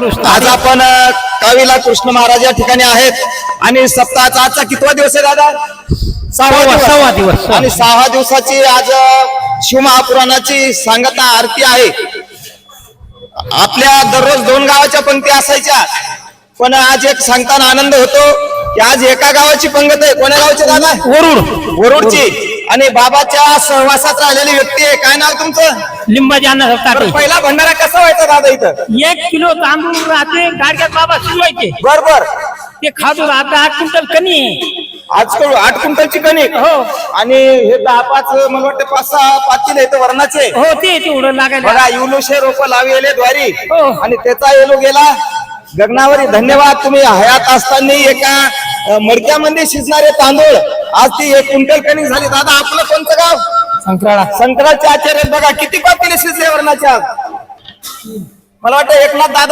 कृष्ण आज आपण कावीला कृष्ण महाराज या ठिकाणी आहेत. आणि सप्ताहाचा आजचा कितवा दिवस आहे दादा? सहावा दिवस. आणि सहा दिवसाची आज शिवमहापुराणाची सांगता आरती आहे. आपल्या दररोज दोन गावाच्या पंक्ती असायच्या पण आज एक सांगताना आनंद होतो की आज एका गावाची पंगत आहे. कोण्या गावची दादा? वरुड. वरुडची. आणि बाबाच्या सहवासात राहिलेली व्यक्ती आहे. काय नाव तुमचं? अन्न बरं, पहिला भंडारा कसा व्हायचा दादा इथं? एक किलो तांदूळ राहते गाडग्यात बाबा शिजवायचे. बर बर. ते खातो राहते आठ क्विंटल कणी. आहे. आजकाल आठ क्विंटलची कणिक हो. आणि हे दहा पाच मला वाटतं पाच सहा पाचील येतं वर्णाचे. हो ते तेवढं लागायला. बघा युनुशे रोप लावलेले द्वारी. हो. आणि त्याचा येलो गेला. गगनावरी धन्यवाद. तुम्ही हयात असताना एका अ, मडक्यामध्ये शिजणारे तांदूळ. आज ती एक क्विंटल कणिक झाली. दादा आपलं कोणतं गाव? संक्राळा. संक्रांतचे आचार्य बघा किती पातीले शिजले वर्णाच्या मला वाटतं एकनाथ दादा